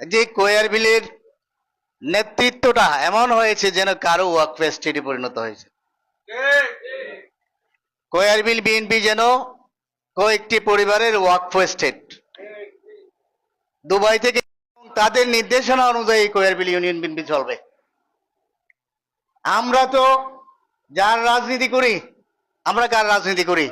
যে কোয়ার বিলের নেতৃত্বটা এমন হয়েছে যেন কারও ওয়ার্ক ফেস্টিটি পরিণত হয়েছে। কোয়ার বিল বিএনপি যেন কয়েকটি পরিবারের ওয়ার্ক স্টেট। দুবাই থেকে তাদের নির্দেশনা অনুযায়ী কোয়ার বিল ইউনিয়ন বিএনপি চলবে। আমরা তো যার রাজনীতি করি, আমরা কার রাজনীতি করি?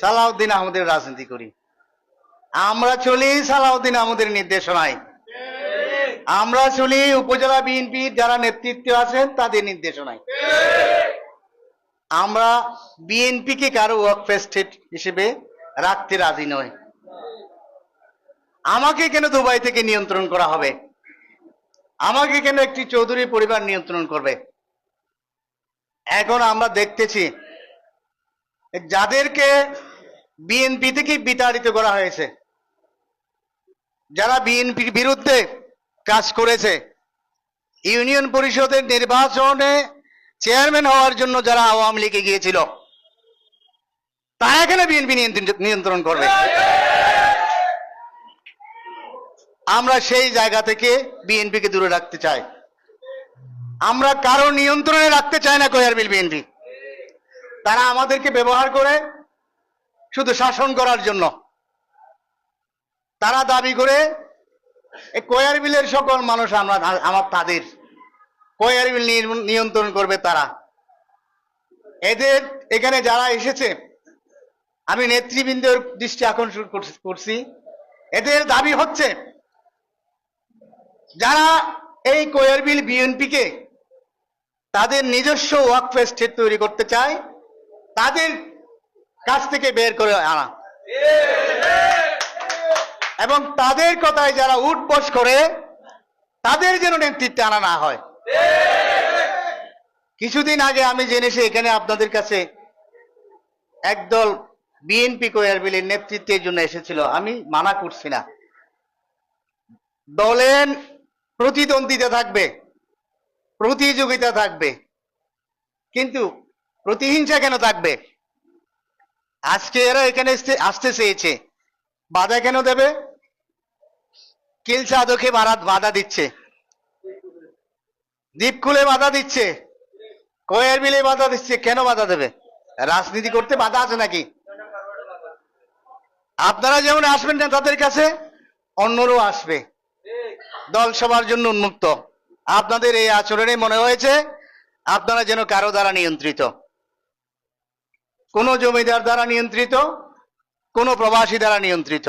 সালাউদ্দিন আহমদের রাজনীতি করি। আমরা চলি সালাউদ্দিন আহমদের নির্দেশনায়। আমরা চলি উপজেলা বিএনপি যারা নেতৃত্বে আছেন, তাদের নির্দেশনায়। আমরা বিএনপিকে কারও ওয়ার্ক স্টেট হিসেবে রাখতে রাজি নয়। আমাকে কেন দুবাই থেকে নিয়ন্ত্রণ করা হবে? আমাকে কেন একটি চৌধুরী পরিবার নিয়ন্ত্রণ করবে? এখন আমরা দেখতেছি, যাদেরকে বিএনপি থেকে বিতাড়িত করা হয়েছে যারা বিএনপির বিরুদ্ধে কাজ করেছে, ইউনিয়ন পরিষদের নির্বাচনে চেয়ারম্যান হওয়ার জন্য যারা আওয়ামী লীগে গিয়েছিল তারা এখানে বিএনপি নিয়ন্ত্রণ করবে? আমরা সেই জায়গা থেকে বিএনপিকে দূরে রাখতে চাই। আমরা কারও নিয়ন্ত্রণে রাখতে চাই না কোয়ারবিল বিএনপি। তারা আমাদেরকে ব্যবহার করে শুধু শাসন করার জন্য তারা দাবি করে এই বিলের সকল মানুষ আমরা আমার তাদের। কোয়ার বিল নিয়ন্ত্রণ করবে তারা। এদের এখানে যারা এসেছে, আমি নেতৃবৃন্দের দৃষ্টি আকর্ষণ করছি- এদের দাবি হচ্ছে, যারা এই কোয়ার বিল বিএনপিকে তাদের নিজস্ব ওয়ার্ক স্টেট তৈরি করতে চায়, তাদের কাছ থেকে বের করে আনা। এবং তাদের কথায় যারা উঠবস করে, তাদের যেন নেতৃত্বে আনা না হয়। কিছুদিন আগে আমি জেনেছি, এখানে আপনাদের কাছে একদল বিএনপি কোয়ার বিলের নেতৃত্বের জন্য এসেছিল। আমি মানা করছি না। দলের প্রতিদ্বন্দ্বিতা থাকবে, প্রতিযোগিতা থাকবে, কিন্তু প্রতিহিংসা কেন থাকবে? আজকে এরা এখানে আসতে চেয়েছে। বাধা কেন দেবে? কিল চাদকে বাধা বাধা দিচ্ছে। দ্বীপকুলে বাধা দিচ্ছে। কয়ের বিলে বাধা দিচ্ছে, কেন বাধা দেবে? রাজনীতি করতে বাধা আছে নাকি? আপনারা যেমন আসবেন না তাদের কাছে, অন্যরও আসবে। দল সবার জন্য উন্মুক্ত। আপনাদের এই আচরণে মনে হয়েছে, আপনারা যেন কারও দ্বারা নিয়ন্ত্রিত। কোনো জমিদার দ্বারা নিয়ন্ত্রিত কোনো প্রবাসী দ্বারা নিয়ন্ত্রিত।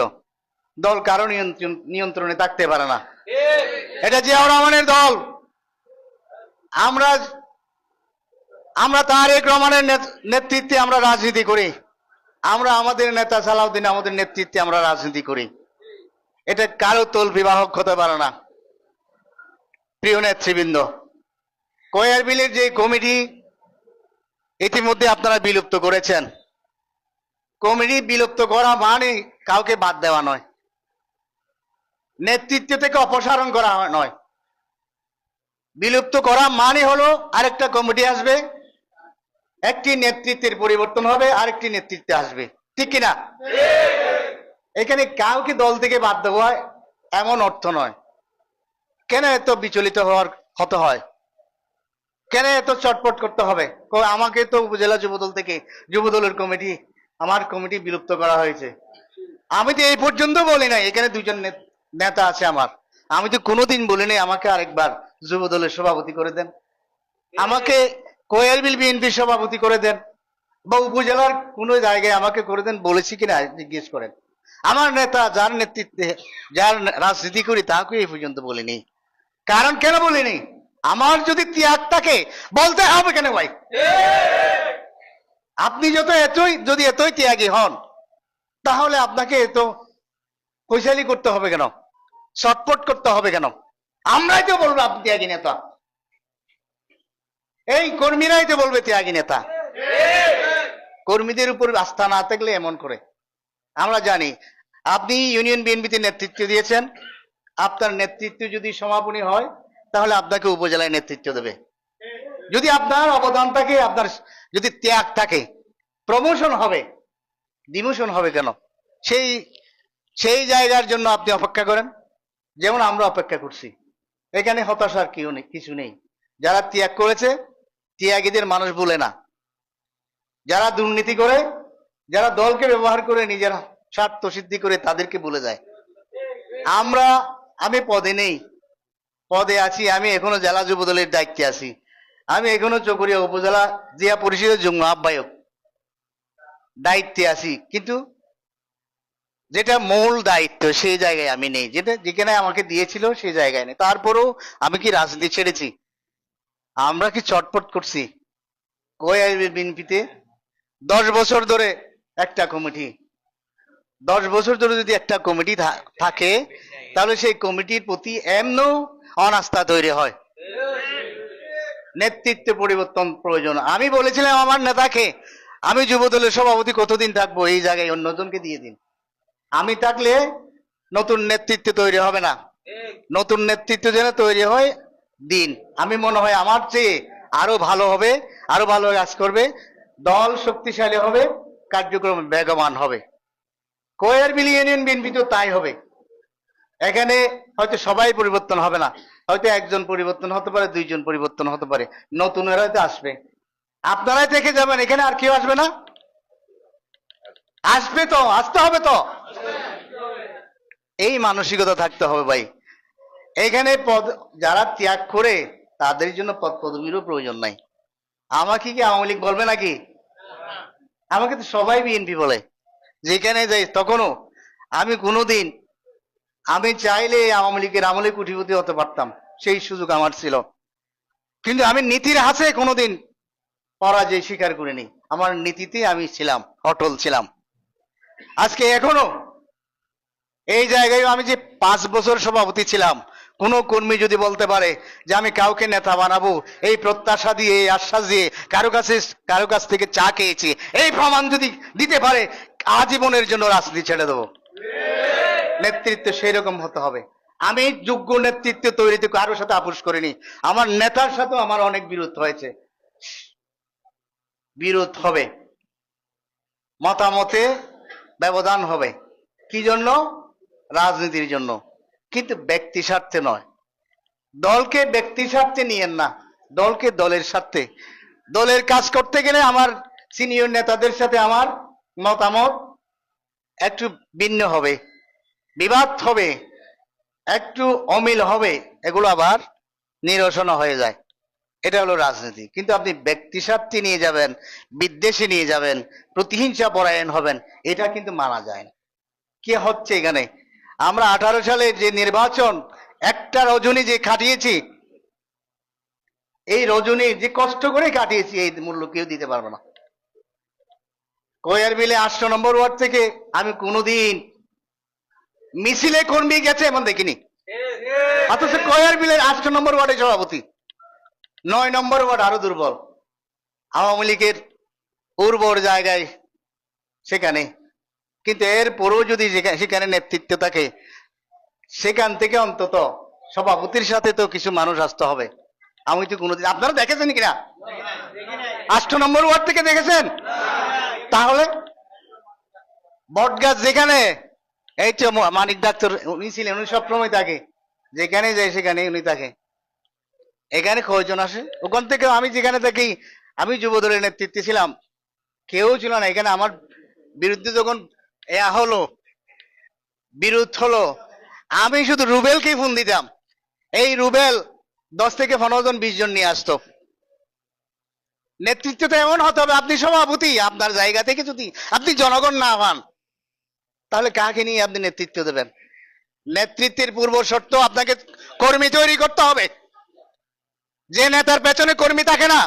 দল কারও নিয়ন্ত্রণ থাকতে পারে না। এটা জিয়াউর রহমানের দল। আমরা আমরা তারেক রহমানের নেতৃত্বে আমরা রাজনীতি করি। আমরা আমাদের নেতা সালাউদ্দিন আমাদের নেতৃত্বে আমরা রাজনীতি করি। এটা কারও তোল বিবাহক হতে পারে না। প্রিয় নেতৃবৃন্দ, কয়ার বিলের যে কমিটি ইতিমধ্যে আপনারা বিলুপ্ত করেছেন। কমিটি বিলুপ্ত করা মানে কাউকে বাদ দেওয়া নয়। নেতৃত্ব থেকে অপসারণ করা নয়। বিলুপ্ত করা মানে হলো আরেকটা কমিটি আসবে, একটি নেতৃত্বের পরিবর্তন হবে, আরেকটি নেতৃত্বে আসবে। ঠিক কিনা? এখানে কাউকে দল থেকে বাদ দেওয়া হয় এমন অর্থ নয়। কেন এত বিচলিত হওয়ার হতে হয়? কেন এত চটপট করতে হবে? আমাকে তো উপজেলা যুবদল থেকে, যুবদলের কমিটি আমার কমিটি বিলুপ্ত করা হয়েছে। আমি তো এই পর্যন্ত বলি নাই, এখানে দুজন নেতা আছে আমার। আমি তো কোনোদিন বলি নাই, আমাকে আরেকবার যুবদলের সভাপতি করে দেন। আমাকে কোয়ারবিল বিএনপি সভাপতি করে দেন বা উপজেলার কোনো জায়গায় আমাকে করে দেন বলেছি কিনা জিজ্ঞেস করেন। আমার নেতা যার নেতৃত্বে, যার রাজনীতি করি তাকে এই পর্যন্ত বলিনি। কারণ কেন বলিনি? আমার যদি ত্যাগ থাকে, বলতে হবে কেন ভাই? আপনি যত এতই, যদি এতই ত্যাগী হন, তাহলে আপনাকে এত কৈশালি করতে হবে কেন? চটপট করতে হবে কেন? আমরাই তো বলব আপনি ত্যাগী নেতা। এই কর্মীরাই তো বলবে ত্যাগী নেতা। কর্মীদের উপর আস্থা না থাকলে এমন করে। আমরা জানি, আপনি ইউনিয়ন বিএনপিতে নেতৃত্ব দিয়েছেন। আপনার নেতৃত্ব যদি সমাপনী হয়, তাহলে আপনাকে উপজেলায় নেতৃত্ব দেবে। যদি আপনার অবদান থাকে, আপনার যদি ত্যাগ থাকে প্রমোশন হবে ডিমোশন হবে কেন? সেই সেই জায়গার জন্য আপনি অপেক্ষা করেন। যেমন আমরা অপেক্ষা করছি। এখানে হতাশার কেউ নেই, কিছু নেই। যারা ত্যাগ করেছে, ত্যাগীদের মানুষ বলে না। যারা দুর্নীতি করে, যারা দলকে ব্যবহার করে, নিজের স্বার্থ সিদ্ধি করে তাদেরকে বলে যায়। আমরা, আমি পদে নেই। পদে আছি, আমি এখনও জেলা যুব দলের দায়িত্বে আছি। আমি এখনও চকরিয়া উপজেলা জিয়া পরিষদের যুগ্ম আহ্বায়ক। দায়িত্বে আছি। কিন্তু যেটা মূল দায়িত্ব, সেই জায়গায় আমি নেই। যেটা যেখানে আমাকে দিয়েছিল, সেই জায়গায় নেই। তারপরেও আমি কি রাজনীতি ছেড়েছি? আমরা কি চটপট করছি? কই আসবে বিএনপিতে? দশ বছর ধরে একটা কমিটি। দশ বছর ধরে যদি একটা কমিটি থাকে, তাহলে সেই কমিটির প্রতি এমন অনাস্থা তৈরি হয়। নেতৃত্ব পরিবর্তন প্রয়োজন। আমি বলেছিলাম আমার নেতাকে, আমি যুব দলের সভাপতি কতদিন থাকব, এই জায়গায় অন্যজনকে দিয়ে দিন। আমি থাকলে নতুন নেতৃত্ব তৈরি হবে না। নতুন নেতৃত্ব যেন তৈরি হয়, দিন। আমি মনে হয় আমার চেয়ে আরও ভালো হবে, আরও ভালো কাজ করবে, দল শক্তিশালী হবে, কার্যক্রম বেগবান হবে। কোয়ার বিলি ইউনিয়ন বিএনপি তো তাই হবে। এখানে হয়তো সবাই পরিবর্তন হবে না। হয়তো একজন পরিবর্তন হতে পারে, দুইজন পরিবর্তন হতে পারে। নতুনরা হয়তো আসবে। আপনারাই থেকে যাবেন, এখানে আর কেউ আসবে না? আসবে তো, আসতে হবে তো। এই মানসিকতা থাকতে হবে ভাই। এখানে পদ, যারা ত্যাগ করে, তাদের জন্য পদ পদবীরও প্রয়োজন নাই। আমাকে কি আওয়ামী লীগ বলবে নাকি? আমাকে তো সবাই বিএনপি বলে। যেখানে যাই, তখনও আমি কোনোদিন আমি চাইলে আওয়ামী লীগের আমলে কুটিপতি হতে পারতাম। সেই সুযোগ আমার ছিল। কিন্তু আমি নীতির হাতে কোনোদিন পরাজয় স্বীকার করিনি। আমার নীতিতে আমি ছিলাম, অটল ছিলাম। আজকে এখনও এই জায়গায় আমি যে পাঁচ বছর সভাপতি ছিলাম, কোন কর্মী যদি বলতে পারে যে আমি কাউকে নেতা বানাবো, এই প্রত্যাশা দিয়ে, এই আশ্বাস দিয়ে কারও কাছে, কারও কাছ থেকে চা খেয়েছি, এই প্রমাণ যদি দিতে পারে, আজীবনের জন্য রাজনীতি ছেড়ে দেবো। নেতৃত্ব সেই রকম হতে হবে। আমি যোগ্য নেতৃত্ব তৈরিতে কারোর সাথে আপোষ করিনি। আমার নেতার সাথেও আমার অনেক বিরোধ হয়েছে। বিরোধ হবে। মতামতে ব্যবধান হবে। কি জন্য? রাজনীতির জন্য। কিন্তু ব্যক্তি স্বার্থে নয়। দলকে ব্যক্তি স্বার্থে নিয়েন না। দলকে দলের স্বার্থে। দলের কাজ করতে গেলে আমার সিনিয়র নেতাদের সাথে আমার মতামত একটু ভিন্ন হবে। বিবাদ হবে, একটু অমিল হবে, এগুলো আবার নিরসন হয়ে যায়। এটা হলো রাজনীতি। কিন্তু আপনি ব্যক্তি স্বার্থে নিয়ে যাবেন, বিদ্বেষে নিয়ে যাবেন, প্রতিহিংসা পরায়ণ হবেন, এটা কিন্তু মানা যায় না। কি হচ্ছে এখানে? আমরা আঠারো সালে যে নির্বাচন একটা রজনী যে কাটিয়েছি, এই রজনী যে কষ্ট করে কাটিয়েছি, এই মূল্য কেউ দিতে পারবে না। কয়ার বিলে আটশো নম্বর ওয়ার্ড থেকে আমি কোনোদিন মিছিলে কর্মী গেছে এমন দেখিনি। অথচ কয়ার বিলের আটশো নম্বর ওয়ার্ডে সভাপতি। নয় নম্বর ওয়ার্ড আরও দুর্বল। আওয়ামী লীগের উর্বর জায়গায় সেখানে। কিন্তু এর পরেও যদি সেখানে নেতৃত্ব থাকে, সেখান থেকে অন্তত সভাপতির সাথে তো কিছু মানুষ আসতে হবে। আমি তো কোনোদিন আপনারা দেখেছেন কিনা? আষ্ট নম্বর ওয়ার্ড থেকে দেখেছেন? তাহলে বটগাছ যেখানে এই তো মানিক ডাক্তার, উনি ছিলেন, উনি সবসময় থাকে। যেখানে যায় সেখানে উনি থাকে। এখানে কয়জন আসে? ওখান থেকে আমি যেখানে থাকি, আমি যুব দলের নেতৃত্বে ছিলাম। কেউ ছিল না। এখানে আমার বিরুদ্ধে যখন এয়া হলো, বিরোধ হলো, আমি শুধু রুবেলকেই ফোন দিতাম। এই রুবেল দশ থেকে পনেরো জন, বিশ জন নিয়ে আসতো। নেতৃত্ব তো এমন হতে হবে, আপনি সভাপতি, আপনার জায়গা থেকে যদি আপনি জনগণ না হন তাহলে কাকে নিয়ে আপনি নেতৃত্ব দেবেন? নেতৃত্বের পূর্ব শর্ত আপনাকে কর্মী তৈরি করতে হবে। যে নেতার পেছনে কর্মী থাকে না,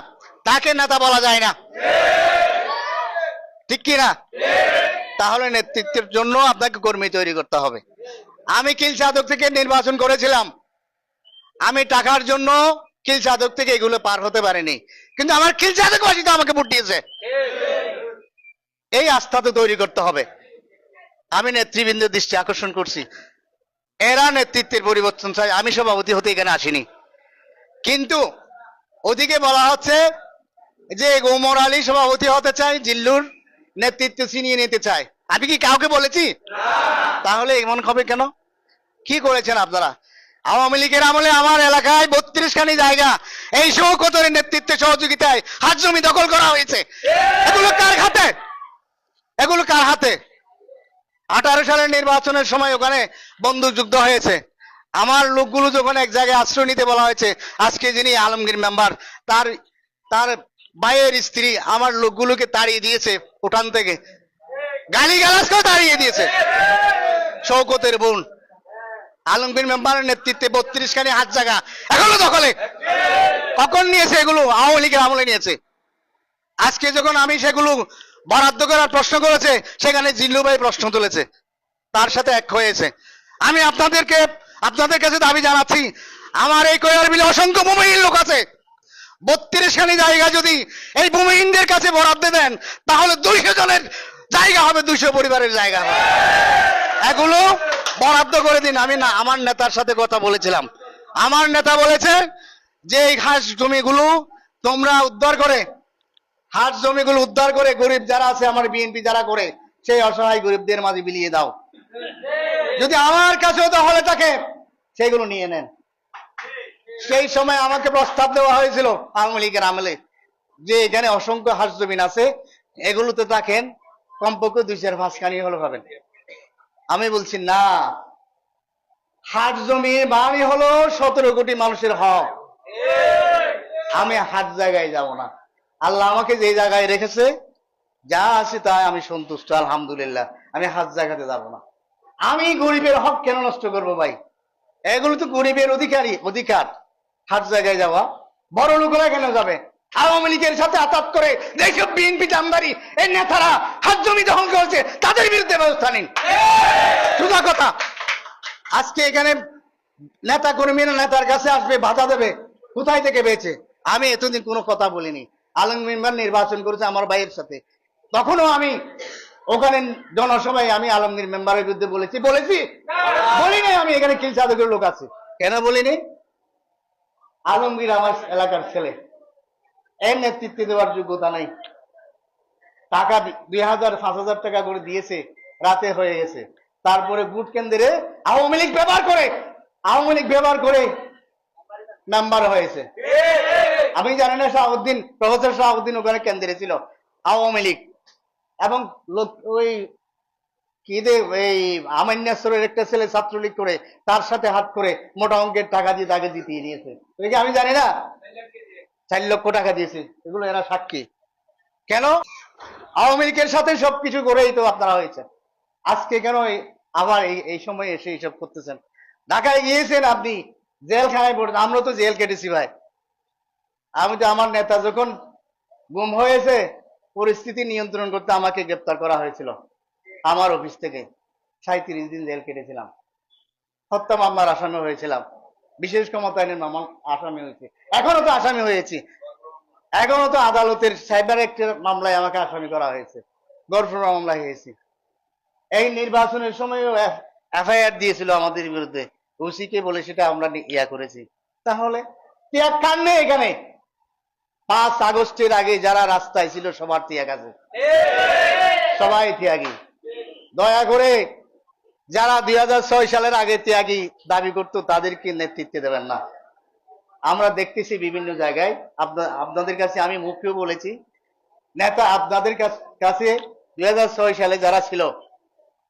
তাকে নেতা বলা যায় না। ঠিক কি না? তাহলে নেতৃত্বের জন্য আপনাকে কর্মী তৈরি করতে হবে। আমি কিল সাধক থেকে নির্বাচন করেছিলাম। আমি টাকার জন্য কিল সাধক থেকে এগুলো পার হতে পারিনি। কিন্তু আমার কিল সাধকবাসী তো আমাকে ভোট দিয়েছে। এই আস্থা তো তৈরি করতে হবে। আমি নেতৃবৃন্দের দৃষ্টি আকর্ষণ করছি। এরা নেতৃত্বের পরিবর্তন চাই আমি সভাপতি হতে এখানে আসিনি। কিন্তু ওদিকে বলা হচ্ছে যে গোমর আলী সভাপতি হতে চাই জিল্লুর নেতৃত্ব ছিনিয়ে নিতে চায়। আমি কি কাউকে বলেছি? তাহলে এমন হবে কেন? কি করেছেন আপনারা? আওয়ামী লীগের আমলে আমার এলাকায় বত্রিশ খানি জায়গা এই শৌকতের নেতৃত্বে সহযোগিতায় হাত জমি দখল করা হয়েছে। এগুলো কার হাতে? এগুলো কার হাতে? আঠারো সালের নির্বাচনের সময় ওখানে বন্দুকযুদ্ধ হয়েছে। আমার লোকগুলো যখন এক জায়গায় আশ্রয় নিতে বলা হয়েছে, আজকে যিনি আলমগীর মেম্বার, তার তার ভাইয়ের স্ত্রী আমার লোকগুলোকে তাড়িয়ে দিয়েছে উঠান থেকে। গালি গালাজ করে তাড়িয়ে দিয়েছে। শৌকতের বোন, আলমগীর মেম্বারের নেতৃত্বে বত্রিশ খানি হাত জায়গা, এখনও দখলে। কখন নিয়েছে এগুলো? আওয়ামী লীগের আমলে নিয়েছে। আজকে যখন আমি সেগুলো বরাদ্দ করার প্রশ্ন করেছে, সেখানে জিল্লু ভাই প্রশ্ন তুলেছে। তার সাথে এক হয়েছে। আমি আপনাদেরকে, আপনাদের কাছে দাবি জানাচ্ছি, আমার এই কৈয়ার বিলে অসংখ্য ভূমিহীন লোক আছে। বত্রিশ খানি জায়গা যদি এই ভূমিহীনদের কাছে বরাদ্দ দেন, তাহলে দুইশো জনের জায়গা হবে, দুইশো পরিবারের জায়গা হবে। এগুলো বরাদ্দ করে দিন। আমি না, আমার নেতার সাথে কথা বলেছিলাম। আমার নেতা বলেছে যে এই ঘাস জমিগুলো তোমরা উদ্ধার করে হাট জমিগুলো উদ্ধার করে গরিব যারা আছে, আমার বিএনপি যারা করে, সেই অসহায় গরিবদের মাঝে বিলিয়ে দাও। যদি আমার কাছেও তাহলে থাকে সেগুলো নিয়ে নেন। সেই সময় আমাকে প্রস্তাব দেওয়া হয়েছিল আওয়ামী লীগের আমলে, যে এখানে অসংখ্য হাঁস জমিন আছে, এগুলোতে থাকেন, কমপক্ষে দুই চার পাঁচ কানি হলো পাবেন। আমি বলছি, না হাট জমি মানে হলো সতেরো কোটি মানুষের হক। আমি হাট জায়গায় যাব না। আল্লাহ আমাকে যে জায়গায় রেখেছে, যা আছে তাই আমি সন্তুষ্ট, আলহামদুলিল্লাহ। আমি হাত জায়গাতে যাব না। আমি গরিবের হক কেন নষ্ট করব ভাই? এগুলো তো গরিবের অধিকারী, অধিকার। হাত জায়গায় যাওয়া। বড় লোকেরা কেন যাবে? আওয়ামী লীগের সাথে আতাত করে যেসব বিএনপি জামদারি এই নেতারা হাত জমি দখল করেছে, তাদের বিরুদ্ধে ব্যবস্থা নিন। সোজা কথা। আজকে এখানে নেতা কর্মীরা নেতার কাছে আসবে, বাধা দেবে। কোথায় থেকে পেয়েছে? আমি এতদিন কোনো কথা বলিনি। আলম মেম্বার নির্বাচন করেছে আমার ভাইয়ের সাথে। তখনও আমি ওখানে জনসভায় আমি আলমগীর মেম্বারের বিরুদ্ধে বলেছি বলেছি? বলিনি আমি, এখানে কিল সাধকের লোক আছে। কেন বলিনি? আলমগীর আমার এলাকার ছেলে। এর নেতৃত্বে দেওয়ার যোগ্যতা নাই। টাকা দুই হাজার, পাঁচ হাজার টাকা করে দিয়েছে, রাতে হয়ে গেছে। তারপরে ভোট কেন্দ্রে আওয়ামী লীগ ব্যবহার করে, আওয়ামী লীগ ব্যবহার করে মেম্বার হয়েছে। আমি জানি না শাহাবুদ্দিন, প্রফেসর শাহাবুদ্দিন ওখানে কেন্দ্রে ছিল, আওয়ামী লীগ। এবং ওই কি দে এই আমান্যাসরের একটা ছেলে ছাত্রলীগ করে, তার সাথে হাত করে মোটা অঙ্কের টাকা দিয়ে তাকে জিতিয়ে কি আমি জানি না? চার লক্ষ টাকা দিয়েছে। এগুলো এরা সাক্ষী। কেন? আওয়ামী লীগের সাথে সবকিছু করেই তো আপনারা হয়েছে আজকে কেন আবার এই এই সময় এসে এইসব করতেছেন? ঢাকায় গিয়েছেন আপনি, জেলখানায় পড়েন আমরা তো জেল কেটেছি ভাই। আমি তো আমার নেতা যখন গুম হয়েছে, পরিস্থিতি নিয়ন্ত্রণ করতে আমাকে গ্রেপ্তার করা হয়েছিল। আমার অফিস থেকে সাঁত্রিশ দিন জেল কেটেছিলাম। হত্যা মামলার আসামি হয়েছিলাম। বিশেষ ক্ষমতায়নের মামলা আসামি হয়েছে। এখনও তো আসামি হয়েছি। এখনও তো আদালতের সাইবার একটি মামলায় আমাকে আসামি করা হয়েছে। গড়ফড়া মামলা হয়েছে। এই নির্বাচনের সময়ও এফআইআর দিয়েছিল আমাদের বিরুদ্ধে। ওসিকে বলে সেটা আমরা ইয়া করেছি। তাহলে নেই এখানে। পাঁচ আগস্টের আগে যারা রাস্তায় ছিল, সবার ত্যাগ আছে। সবাই ত্যাগী। দয়া করে যারা দুই সালের আগে ত্যাগী দাবি করতো, তাদেরকে নেতৃত্বে দেবেন না। আমরা দেখতেছি বিভিন্ন জায়গায়। আপনা- আপনাদের কাছে আমি মুখেও বলেছি, নেতা আপনাদের কাছ- কাছে দুই ছয় সালে যারা ছিল,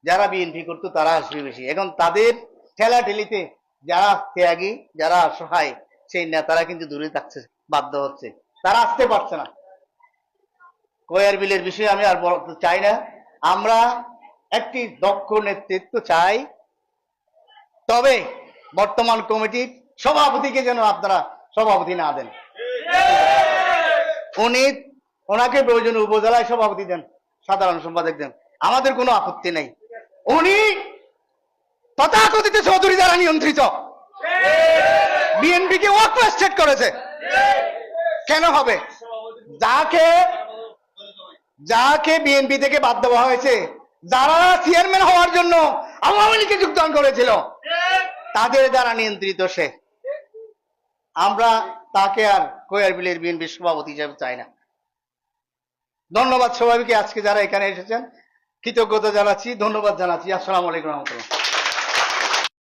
যারা বিএনপি করতো, তারা আসবে বেশি। এখন তাদের ঠেলা ঠেলিতে যারা ত্যাগী, যারা অসহায়, সেই নেতারা কিন্তু দূরে থাকছে, বাধ্য হচ্ছে। তারা আসতে পারছে না। কয়ার বিলের বিষয়ে আমি আর বলতে চাই না। আমরা একটি দক্ষ নেতৃত্ব চাই। তবে বর্তমান কমিটির সভাপতিকে যেন আপনারা সভাপতি না দেন। উনি ওনাকে প্রয়োজন উপজেলায় সভাপতি দেন সাধারণ সম্পাদক দেন। আমাদের কোনো আপত্তি নেই। উনি তথাকথিত চৌধুরী দ্বারা নিয়ন্ত্রিত। বিএনপি কে ওয়াকস্টেট করেছে। কেন হবে? যাকে যাকে বিএনপি থেকে বাদ দেওয়া হয়েছে, যারা চেয়ারম্যান হওয়ার জন্য আওয়ামী লীগে যোগদান করেছিল, তাদের দ্বারা নিয়ন্ত্রিত সে। আমরা তাকে আর কোয়ার বিলের বিএনপি সভাপতি হিসেবে চাই না। ধন্যবাদ সবাইকে, আজকে যারা এখানে এসেছেন, কৃতজ্ঞতা জানাচ্ছি, ধন্যবাদ জানাচ্ছি। আসসালামু আলাইকুম রহমতুল্লাহ।